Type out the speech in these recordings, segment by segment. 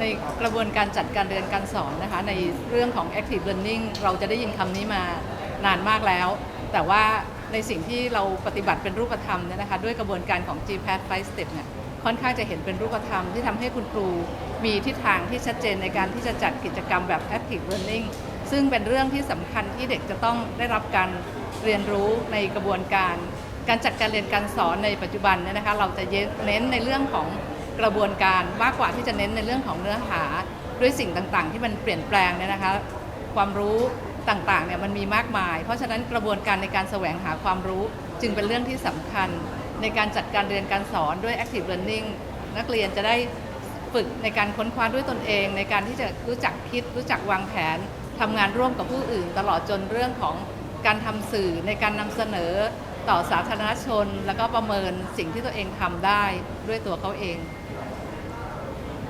ในกระบวนการจัดการเรียนการสอนนะคะ ในเรื่องของ active learning เราจะได้ยินคำนี้มานานมากแล้ว แต่ว่าในสิ่งที่เราปฏิบัติเป็นรูปธรรมเนี่ยนะคะด้วยกระบวนการของ GPAT 5 Step เนี่ยค่อนข้างจะเห็นเป็นรูปธรรมที่ทำให้คุณครูมีทิศทางที่ชัดเจนในการที่จะจัดกิจกรรมแบบ active learning ซึ่งเป็นเรื่องที่สำคัญที่เด็กจะต้องได้รับการเรียนรู้ในกระบวนการ การจัดการเรียนการสอนในปัจจุบันเนี่ยนะคะเราจะเน้นในเรื่องของ กระบวนการมากกว่าที่จะเน้นในเรื่องของเนื้อหาด้วยสิ่งต่างๆ ที่มันเปลี่ยนแปลงเนี่ยนะคะ ความรู้ต่างๆเนี่ยมันมีมากมาย เพราะฉะนั้นกระบวนการในการแสวงหาความรู้จึงเป็นเรื่องที่สำคัญ ในการจัดการเรียนการสอนด้วย active learning นักเรียนจะได้ฝึกในการค้นคว้าด้วยตนเอง ในการที่จะรู้จักคิด รู้จักวางแผนทำงานร่วมกับผู้อื่น ตลอดจนเรื่องของการทำสื่อในการนำเสนอ ต่อสาธารณชน แล้วก็ประเมินสิ่งที่ตัวเองทำได้ด้วยตัวเขาเอง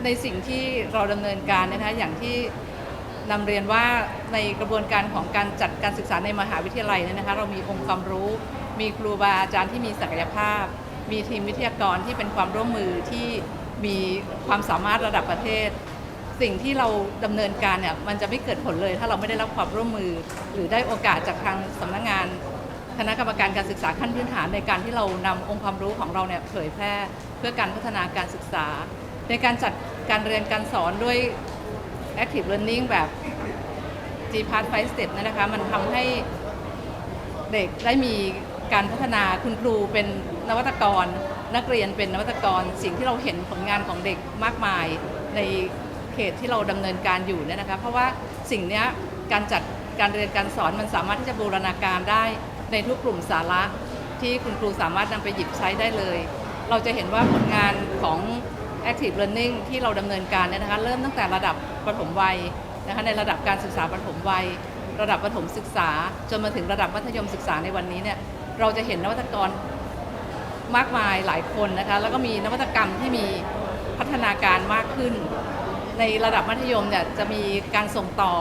ในสิ่งที่เราดำเนินการนยนะคะอย่างที่นำเรียนว่าในกระบวนการของการจัดการศึกษาในมหาวิทยาลัยเนี่ยนะคะ เรามีองค์ความรู้ มีครูบาอาจารย์ที่มีศักยภาพ มีทีมวิทยากรที่เป็นความร่วมมือที่มีความสามารถระดับประเทศ สิ่งที่เราดำเนินการเนี่ยมันจะไม่เกิดผลเลย ถ้าเราไม่ได้รับความร่วมมือ หรือได้โอกาสจากทางสำนักงาน คณะกรรมการการศึกษาขั้นพื้นฐานในการที่เรานำองค์ความรู้ของเราเนี่ยเผยแพร่เพื่อการพัฒนาการศึกษา ในการจัดการเรียนการสอนด้วย active learning แบบ G Part 5 Step เนยนะคะมันทำให้เด็กได้มีการพัฒนาคุณครูเป็นนวัตกร นักเรียนเป็นนวัตกร สิ่งที่เราเห็นผลงานของเด็กมากมายในเขตที่เราดำเนินการอยู่เนี่ยนะคะเพราะว่าสิ่งนี้การจัดการเรียนการสอนมันสามารถที่จะบูรณาการได้ ในทุกกลุ่มสาระที่คุณครูสามารถนำไปหยิบใช้ได้เลย เราจะเห็นว่าผลงานของ active learning ที่เราดำเนินการเนี่ยนะคะเริ่มตั้งแต่ระดับประถมวัยนะคะในระดับการศึกษาประถมวัย ระดับประถมศึกษา จนมาถึงระดับมัธยมศึกษาในวันนี้เนี่ยเราจะเห็นนวัตกรมากมายหลายคนนะคะแล้วก็มีนวัตกรรมที่มีพัฒนาการมากขึ้น ในระดับมัธยมเนี่ยจะมีการส่งต่อ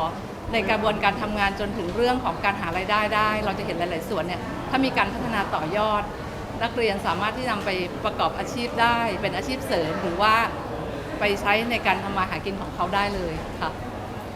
ในกระบวนการทำงานจนถึงเรื่องของการหารายได้ได้ เราจะเห็นหลาย ๆ ส่วนเนี่ยถ้ามีการพัฒนาต่อยอด นักเรียนสามารถที่นำไปประกอบอาชีพได้ เป็นอาชีพเสริมหรือว่าไปใช้ในการทำมาหากินของเขาได้เลยค่ะ